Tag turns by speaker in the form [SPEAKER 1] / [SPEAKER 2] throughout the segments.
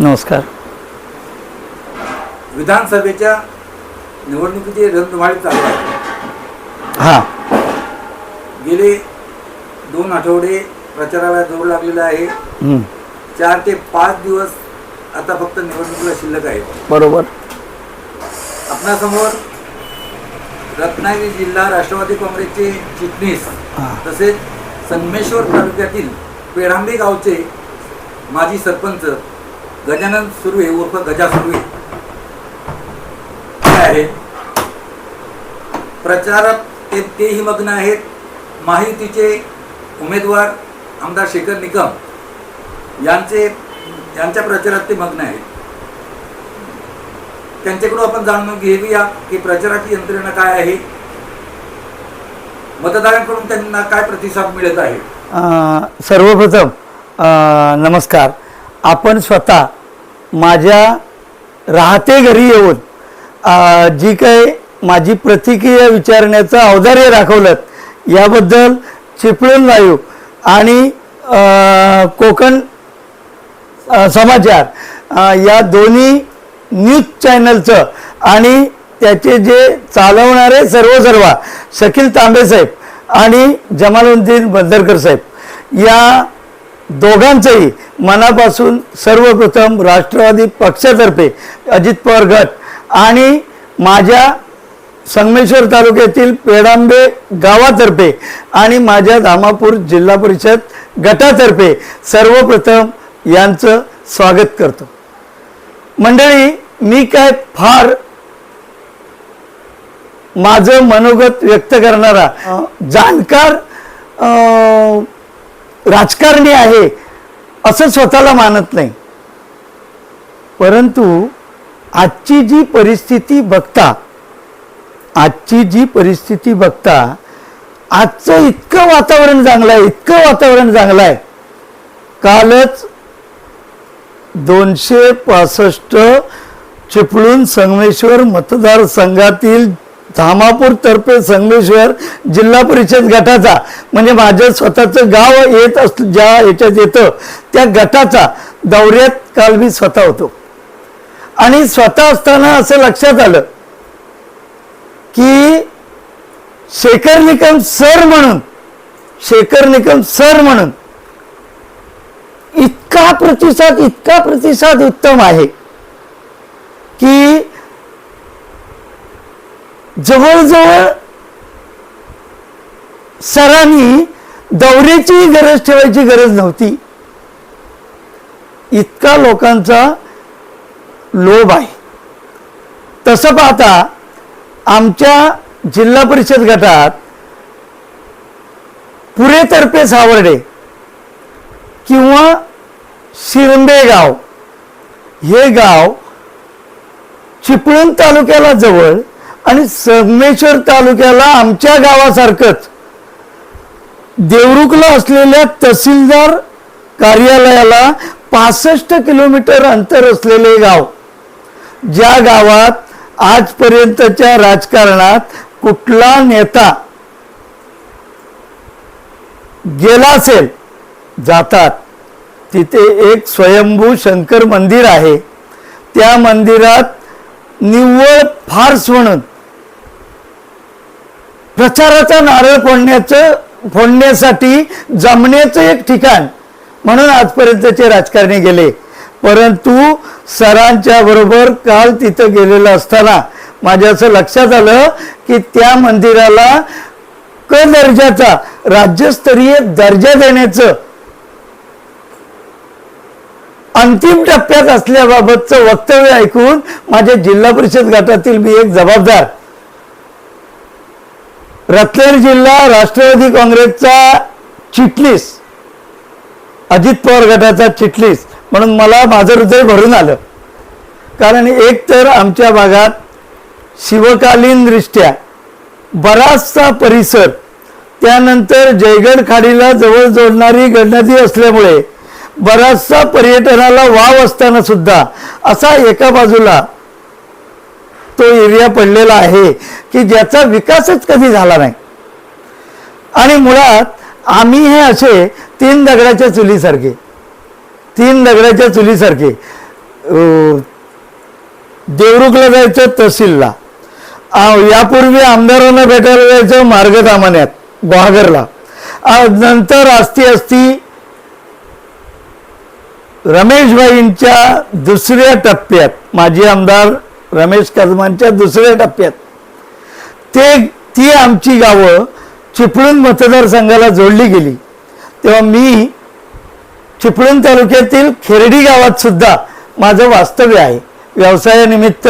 [SPEAKER 1] नमस्कार. विधानसभेच्या निवडणुकीची रणधुमाळी चालू आहे.
[SPEAKER 2] हां.
[SPEAKER 1] गेले दोन आठवडे प्रचाराला जोर लागलेला आहे.
[SPEAKER 2] हं,
[SPEAKER 1] चार ते पाच दिवस आता फक्त निवडणुकीला शिल्लक आहे.
[SPEAKER 2] बरोबर.
[SPEAKER 1] आपणासमोर रत्नागिरी जिल्हा राष्ट्रवादी काँग्रेसचे चिटणीस
[SPEAKER 2] हां.
[SPEAKER 1] तसेच संगमेश्वर तालुक्यातील पेढांबे गावचे माजी सरपंच गजानन सुर्वे उर्फ गजा सुर्वे. काय आहेत प्रचारात ते तेही मग्न आहेत. माहितीचे उमेदवार आमदार शेखर निकम यांचे यांच्या प्रचारात ते मग्न आहेत. त्यांच्याकडून आपण जाणून घेऊया की प्रचाराची यंत्रणा काय आहे. मतदारांकडून त्यांना काय प्रतिसाद मिळत आहे?
[SPEAKER 2] सर्वप्रथम अं, नमस्कार. आपण स्वतः माझ्या राहते घरी येऊन जी काही माझी प्रतिक्रिया विचारण्याचं अवधार्य दाखवलं याबद्दल चिपळूण लाईव्ह आणि कोकण समाचार या दोन्ही न्यूज चॅनलचं आणि त्याचे जे चालवणारे सर्व सर्व शकील तांबे साहेब आणि जमालुद्दीन बंदरकर साहेब या दोघांचंही मनापासून सर्वप्रथम राष्ट्रवादी पक्षातर्फे अजित पवार गट आणि माझ्या संगमेश्वर तालुक्यातील पेडांबे गावातर्फे आणि माझ्या धामापूर जिल्हा परिषद गटातर्फे सर्वप्रथम यांचं स्वागत करतो. मंडळी मी काय फार माझं मनोगत व्यक्त करणारा जाणकार राजकारणी आहे असं स्वतःला मानत नाही. परंतु आजची जी परिस्थिती बघता आजची जी परिस्थिती बघता आजचं इतकं वातावरण चांगलं आहे इतकं वातावरण चांगलं आहे कालच दोनशे पासष्ट चिपळूण संगमेश्वर मतदारसंघातील धामापूर तर्फे संगमेश्वर जिल्हा परिषद गटाचा म्हणजे माझं स्वतःचं गाव येत अस ज्या याच्यात येतं त्या गटाचा दौऱ्यात काल मी स्वतः होतो. आणि स्वतः असताना असं लक्षात आलं की शेखर निकम सर म्हणून शेखर निकम सर म्हणून इतका प्रतिसाद इतका प्रतिसाद उत्तम आहे की जवळजवळ सरांनी दौऱ्याची गरज ठेवायची गरज नव्हती. इतका लोकांचा लोभ आहे. तसं पाहता आमच्या जिल्हा परिषद गटात पुरेतर्फे सावर्डे किंवा शिरंबे गाव हे गाव चिपळूण तालुक्याला जवळ आणि संगमेश्वर तालुक्याला आमच्या गावासारखंच देवरुखला असलेल्या तहसीलदार कार्यालयाला पासष्ट किलोमीटर अंतर असलेले गाव ज्या गावात आजपर्यंतच्या राजकारणात कुठला नेता गेला असेल जातात. तिथे एक स्वयंभू शंकर मंदिर आहे. त्या मंदिरात निव्वळ फार म्हणून प्रचाराचा नारळ फोडण्याचं फोडण्यासाठी जमण्याचं एक ठिकाण म्हणून आजपर्यंतचे राजकारणी गेले. परंतु सरांच्या बरोबर काल तिथं गेलेलं असताना माझ्या असं लक्षात आलं की त्या मंदिराला क दर्जाचा राज्यस्तरीय दर्जा देण्याचं अंतिम टप्प्यात असल्याबाबतचं वक्तव्य ऐकून माझ्या जिल्हा परिषद गटातील मी एक जबाबदार. रत्नागिरी जिल्हा राष्ट्रवादी काँग्रेसचा चिटणीस. अजित पवार गटाचा चिटणीस. म्हणून मला माझं हृदय भरून आलं. कारण एक तर आमच्या भागात शिवकालीन दृष्ट्या बराचसा परिसर त्यानंतर जयगड खाडीला जवळ जोडणारी गडनदी असल्यामुळे बराचसा पर्यटनाला वाव असताना सुद्धा असा एका बाजूला तो एरिया पडलेला आहे की ज्याचा विकासच कधी झाला नाही. आणि मुळात आम्ही हे असे तीन दगडाच्या चुलीसारखे तीन दगडाच्या चुलीसारखे अं, देवरुखला जायचं तहसीलला यापूर्वी आमदारांना भेटायला जायचं मार्ग दामान्यात गुहागरला नंतर असती असती रमेशभाईंच्या दुसऱ्या टप्प्यात माजी आमदार रमेश कदमांच्या दुसऱ्या टप्प्यात ते ती आमची गावं चिपळूण मतदारसंघाला जोडली गेली. तेव्हा मी चिपळूण तालुक्यातील खेरडी गावात सुद्धा माझं वास्तव्य आहे. व्यवसायानिमित्त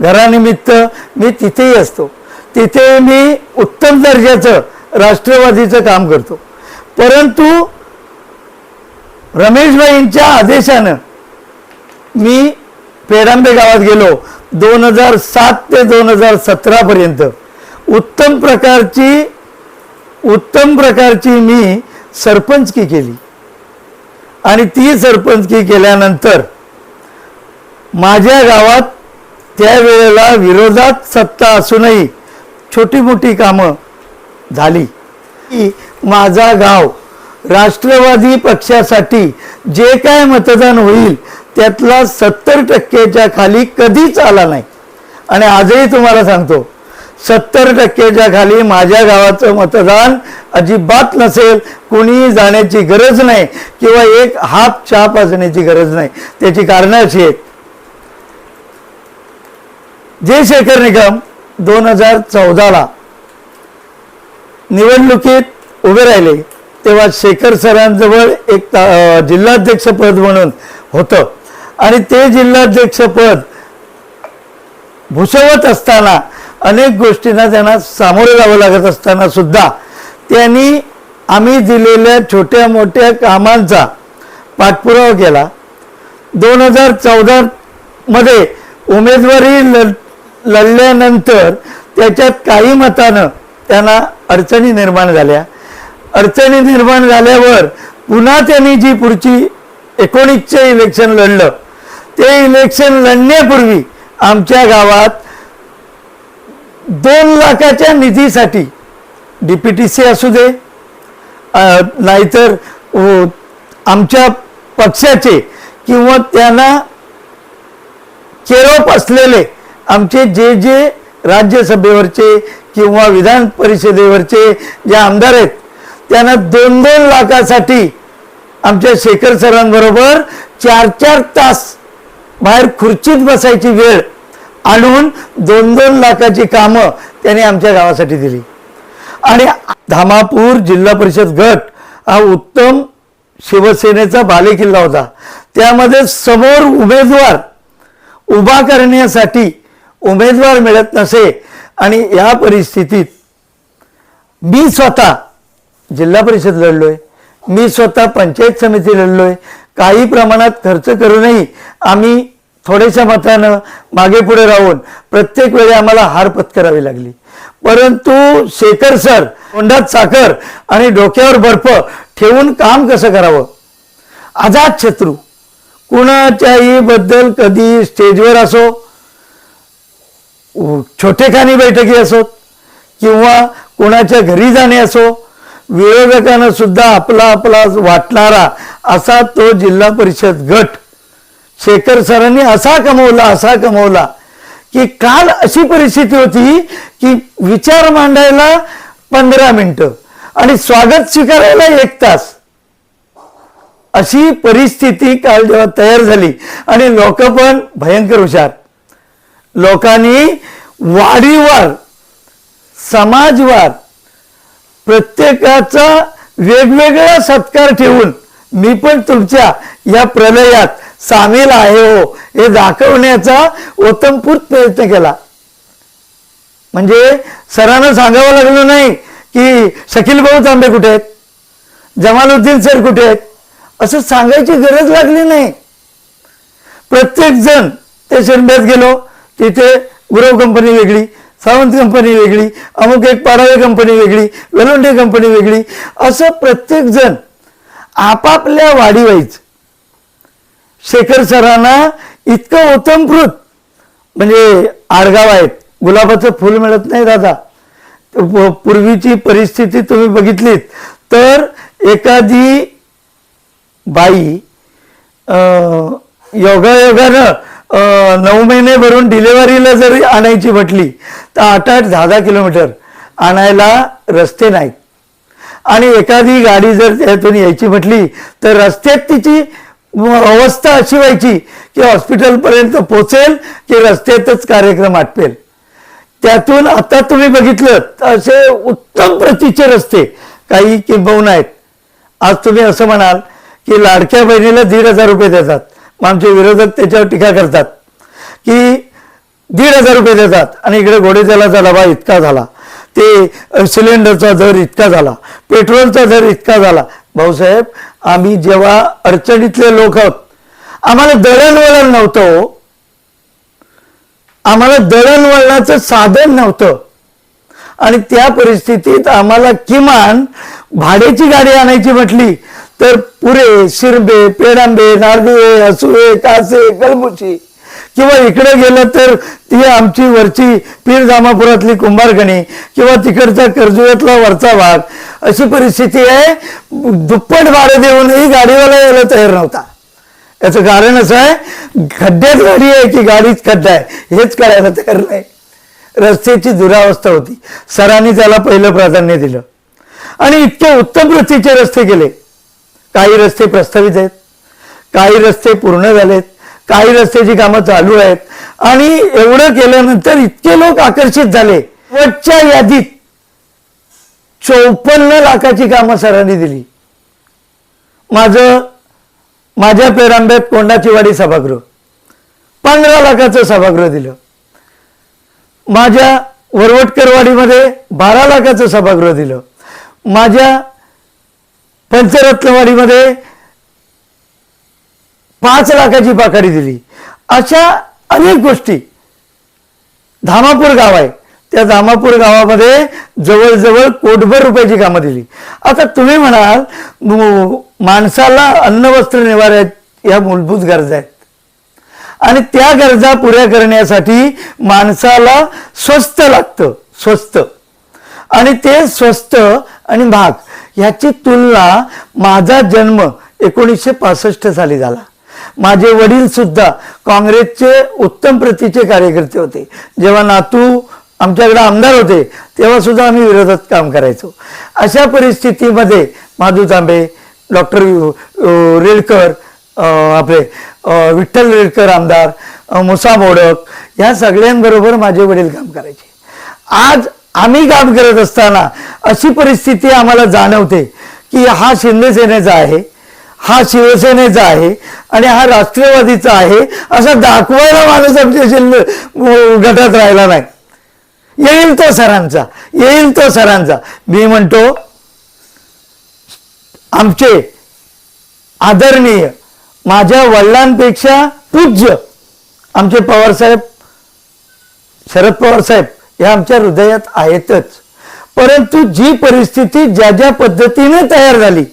[SPEAKER 2] घरानिमित्त मी तिथेही असतो. तिथे मी उत्तम दर्जाचं राष्ट्रवादीचं काम करतो. परंतु रमेशबाईंच्या आदेशानं मी पेरांबे गावात गेलो. दोन हजार सात ते दोन हजार सतरापर्यंत उत्तम प्रकारची उत्तम प्रकारची मी सरपंचकी केली. आणि ती सरपंचकी केल्यानंतर माझ्या गावात त्यावेळेला विरोधात सत्ता असूनही छोटी मोठी कामं झाली. की माझा गाव राष्ट्रवादी पक्षासाठी जे काय मतदान होईल त्यातला सत्तर टक्केच्या खाली कधीच आला नाही. आणि आजही तुम्हाला सांगतो सत्तर टक्केच्या खाली माझ्या गावाचं मतदान अजिबात नसेल कुणीही जाण्याची गरज नाही किंवा एक हाप चहा पाजण्याची गरज नाही. त्याची कारणं अशी आहेत. जे शेखर निगम दोन हजार चौदाला निवडणुकीत उभे राहिले. तेव्हा शेखर सरांजवळ एक ता- जिल्हाध्यक्षपद म्हणून होतं. आणि ते जिल्हाध्यक्षपद भूषवत असताना अनेक गोष्टींना त्यांना सामोरे जावं लागत असताना सुद्धा त्यांनी आम्ही दिलेल्या छोट्या मोठ्या कामांचा पाठपुरावा केला. दोन हजार चौदा मध्ये उमेदवारी लढ लढल्यानंतर त्याच्यात काही मतानं त्यांना अडचणी निर्माण झाल्या. अडचणी निर्माण झाल्यावर पुन्हा त्यांनी जी पुढची एकोणीसचे इलेक्शन लढलं ते इलेक्शन लढण्यापूर्वी आमच्या गावात दोन लाखाच्या निधीसाठी डी पी टी सी असू दे नाहीतर आमच्या पक्षाचे किंवा त्यांना केरोप असलेले आमचे जे जे राज्यसभेवरचे किंवा विधान परिषदेवरचे जे आमदार आहेत त्यांना दोन दोन लाखासाठी आमच्या शेखर सरांबरोबर चार चार तास बाहेर खुर्चीत बसायची वेळ आणून दोन दोन लाखाची कामं त्याने आमच्या गावासाठी दिली. आणि धामापूर जिल्हा परिषद गट हा उत्तम शिवसेनेचा बालेकिल्ला होता. त्यामध्ये समोर उमेदवार उभा करण्यासाठी उमेदवार मिळत नसे आणि या परिस्थितीत मी स्वतः जिल्हा परिषद लढलोय. मी स्वतः पंचायत समिती लढलोय. काही प्रमाणात खर्च करूनही आम्ही थोड्याशा मतानं मागे पुढे राहून प्रत्येक वेळी आम्हाला हार पत्करावी लागली. परंतु शेखर सर तोंडात साखर आणि डोक्यावर बर्फ ठेवून काम कसं करावं? आझाद शत्रू कुणाच्याही बद्दल कधी स्टेजवर असो छोटेखानी बैठकी असोत किंवा कोणाच्या घरी जाणे असो विरोधकांना सुद्धा आपला आपला वाटणारा असा तो जिल्हा परिषद गट शेखर सरांनी असा कमवला असा कमवला की काल अशी परिस्थिती होती की विचार मांडायला पंधरा मिनिटं आणि स्वागत स्वीकारायला एक तास. अशी परिस्थिती काल जेव्हा तयार झाली आणि लोक पण भयंकर हुशार. लोकांनी वाढीवार समाजवार प्रत्येकाचा वेगवेगळा सत्कार ठेवून मी पण तुमच्या या प्रलयात सामील आहे हो हे दाखवण्याचा ओतमपूर्त प्रयत्न केला. म्हणजे सरांना सांगावं लागलं नाही की शकील भाऊ तांबे कुठे आहेत? जमालुद्दीन सर कुठे आहेत? असं सांगायची गरज लागली नाही. प्रत्येक जण ते शिरब्यात गेलो तिथे गुरव कंपनी वेगळी सावंत कंपनी वेगळी अमुक एक पाडावे कंपनी वेगळी वेलोंडे कंपनी वेगळी. असं प्रत्येकजण आपापल्या वाढीवाईच शेखर सरांना इतकं ओतमकृत म्हणजे आडगाव आहेत. गुलाबाचं फुल मिळत नाही दादा. पूर्वीची परिस्थिती तुम्ही बघितलीत. तर एखादी बाई अं, योगायोगानं नऊ महिने भरून डिलेवरीला जरी आणायची म्हटली तर आठ आठ दहा दहा किलोमीटर आणायला रस्ते नाहीत. आणि एखादी गाडी जर त्यातून यायची म्हटली तर रस्त्यात तिची अवस्था अशी व्हायची की हॉस्पिटलपर्यंत पोचेल की रस्त्यातच कार्यक्रम आटपेल. त्यातून आता तुम्ही बघितलं तर असे उत्तम प्रतीचे रस्ते काही किंबहुना आहेत. आज तुम्ही असं म्हणाल की लाडक्या बहिणीला दीड हजार रुपये देतात. आमचे विरोधक त्याच्यावर टीका करतात की दीड हजार रुपये देतात आणि इकडे घोडेतेलाचा डबा इतका झाला. ते सिलेंडरचा दर इतका झाला. पेट्रोलचा दर इतका झाला. भाऊसाहेब आम्ही जेव्हा अडचणीतले लोक आहोत आम्हाला दळणवळण नव्हतं हो. आम्हाला दळणवळणाचं साधन नव्हतं. आणि त्या परिस्थितीत आम्हाला किमान भाड्याची गाडी आणायची म्हटली. तर पुरे शिरबे पेडांबे नारदुळे हसुळे कासे कलबुची किंवा इकडे गेलं तर ती आमची वरची पीर जामापुरातली किंवा तिकडचा कर्जुव्यातला वरचा भाग. अशी परिस्थिती आहे. दुप्पट भाडे देऊनही गाडीवाला यायला तयार नव्हता. याचं कारण असं आहे खड्ड्यात गाडी आहे की गाडीच खड्डा आहे हेच करायला तयार नाही. रस्त्याची दुरावस्था होती. सरांनी त्याला पहिलं प्राधान्य दिलं. आणि इतके उत्तम प्रतीचे रस्ते केले. काही रस्ते प्रस्तावित आहेत काही रस्ते पूर्ण झालेत काही रस्त्याची कामं चालू आहेत. आणि एवढं केल्यानंतर इतके लोक आकर्षित झाले. शेवटच्या यादीत चौपन्न लाखाची कामं सरांनी दिली. माझं माझ्या पेरांब्यात कोंडाचीवाडी सभागृह पंधरा लाखाचं सभागृह दिलं. माझ्या वरवटकरवाडीमध्ये बारा लाखाचं सभागृह दिलं. माझ्या पंचरत्नवाडीमध्ये पाच लाखाची पाखाडी दिली. अशा अनेक गोष्टी. धामापूर गाव आहे. त्या धामापूर गावामध्ये जवळजवळ कोटभर रुपयाची कामं दिली. आता तुम्ही म्हणाल माणसाला अन्न वस्त्र निवारा या मूलभूत गरजा आहेत. आणि त्या गरजा पुऱ्या करण्यासाठी माणसाला स्वस्त लागतं स्वस्त. आणि ते स्वस्त आणि महाग. ह्याची तुलना माझा जन्म एकोणीसशे पासष्ट साली झाला. माझे वडील सुद्धा काँग्रेसचे उत्तम प्रतीचे कार्यकर्ते होते. जेव्हा नातू आमच्याकडे आमदार होते तेव्हा सुद्धा आम्ही विरोधात काम करायचो. अशा परिस्थितीमध्ये माधू तांबे डॉक्टर रेडकर आपले विठ्ठल रेडकर आमदार मुसा मोडक ह्या सगळ्यांबरोबर माझे वडील काम करायचे. आज आम्ही काम करत असताना अशी परिस्थिती आम्हाला जाणवते की हा शिंदे सेनेचा आहे हा शिवसेनेचा आहे आणि हा राष्ट्रवादीचा आहे असा दाखवायला माणूस आमच्या शिल्ल गटात राहिला नाही. येईल तो सरांचा येईल तो सरांचा. मी म्हणतो आमचे आदरणीय माझ्या वडिलांपेक्षा पूज्य आमचे पवारसाहेब शरद पवार साहेब हे आमच्या हृदयात आहेतच. परंतु जी परिस्थिती ज्या ज्या पद्धतीने तयार झाली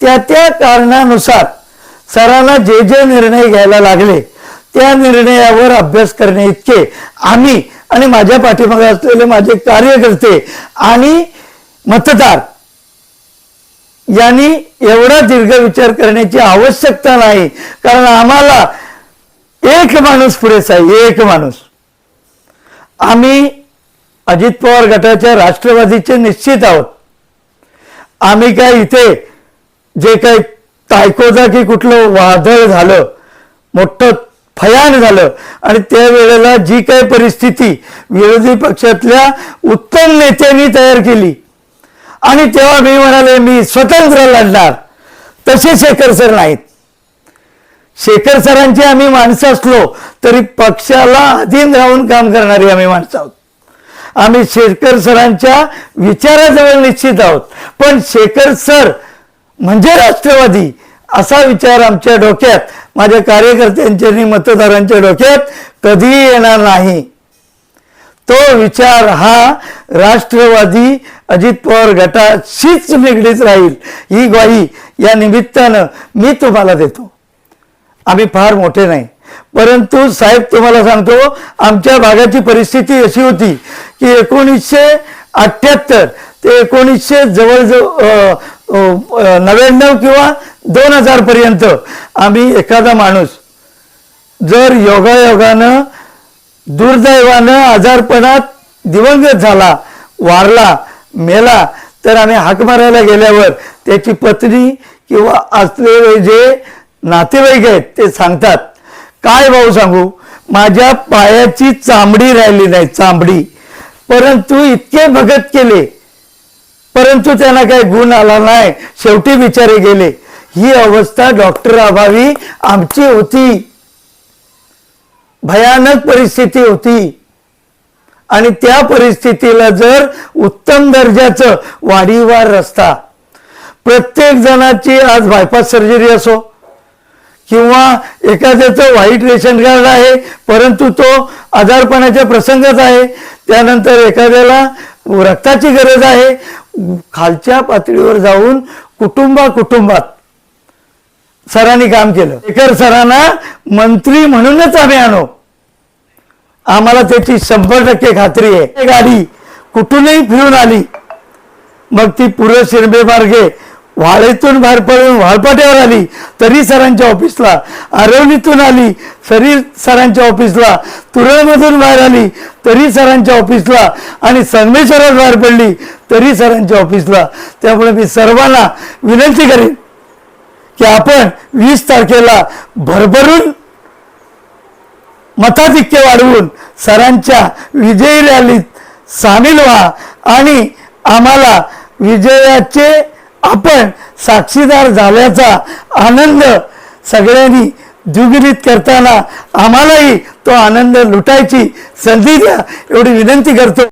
[SPEAKER 2] त्या त्या कारणानुसार सरांना जे जे निर्णय घ्यायला लागले त्या निर्णयावर अभ्यास करणे इतके आम्ही आणि माझ्या पाठीमागे असलेले माझे कार्यकर्ते आणि मतदार यांनी एवढा दीर्घ विचार करण्याची आवश्यकता नाही. कारण आम्हाला एक माणूस पुरेसा आहे एक माणूस. आम्ही अजित पवार गटाच्या राष्ट्रवादीचे निश्चित आहोत. आम्ही काय इथे जे काही तायकोजा की कुठलं वादळ झालं मोठं फयान झालं आणि त्यावेळेला जी काही परिस्थिती विरोधी पक्षातल्या उत्तम नेत्यांनी तयार केली आणि तेव्हा मी म्हणाले मी स्वतंत्र लढणार. तसे शेखर सर नाहीत. शेखर सरांची आम्ही माणसं असलो तरी पक्षाला अधीन राहून काम करणारी आम्ही माणसं आहोत. आम्ही शेखर सरांच्या विचाराजवळ निश्चित आहोत. पण शेखर सर म्हणजे राष्ट्रवादी असा विचार आमच्या डोक्यात माझ्या कार्यकर्त्यांच्या आणि मतदारांच्या डोक्यात कधीही येणार नाही. तो विचार हा राष्ट्रवादी अजित पवार गटाशीच निगडीत राहील. ही ग्वाही या निमित्तानं मी तुम्हाला देतो. आम्ही फार मोठे नाही. परंतु साहेब तुम्हाला सांगतो आमच्या भागाची परिस्थिती अशी होती की एकोणीसशे अठ्ठ्याहत्तर ते एकोणीसशे जवळजवळ नव्याण्णव किंवा दोन हजार पर्यंत आम्ही एखादा माणूस जर योगायोगानं दुर्दैवानं आजारपणात दिवंगत झाला वारला मेला तर आम्ही हाक मारायला गेल्यावर त्याची पत्नी किंवा असलेले जे नातेवाईक आहेत ते सांगतात काय भाऊ सांगू? माझ्या पायाची चांबडी राहिली नाही चांबडी परंतु इतके भगत केले. परंतु त्यांना काही गुण आला नाही. शेवटी विचारे गेले. ही अवस्था डॉक्टर अभावी आमची होती. भयानक परिस्थिती होती. आणि त्या परिस्थितीला जर उत्तम दर्जाचं वाढीवार रस्ता. प्रत्येक जणाची आज बायपास सर्जरी असो किंवा एखाद्याचं व्हाईट रेशन कार्ड आहे परंतु तो आजारपणाच्या प्रसंगात आहे त्यानंतर एखाद्याला रक्ताची गरज आहे खालच्या पातळीवर जाऊन कुटुंबा कुटुंबात सरांनी काम केलं. शेखर सरांना मंत्री म्हणूनच आम्ही आणू. आम्हाला त्याची शंभर टक्के खात्री आहे. गाडी कुठूनही फिरून आली. मग ती पुरं शिरबे मार्गे वाळेतून बाहेर पडून वाळपाट्यावर आली तरी सरांच्या ऑफिसला. आरवलीतून आली तरी सरांच्या ऑफिसला. तुरळमधून बाहेर आली तरी सरांच्या ऑफिसला. आणि संगमेश्वरात बाहेर पडली तरी सरांच्या ऑफिसला. त्यामुळे मी सर्वांना विनंती करेन की आपण वीस तारखेला भरभरून मताधिक्य वाढवून सरांच्या विजयी रॅलीत सामील व्हा आणि आम्हाला विजयाचे आपण साक्षीदार झाल्याचा आनंद सगळ्यांनी द्विगुणित करताना आम्हालाही तो आनंद लुटायची संधी द्या एवढी विनंती करतो.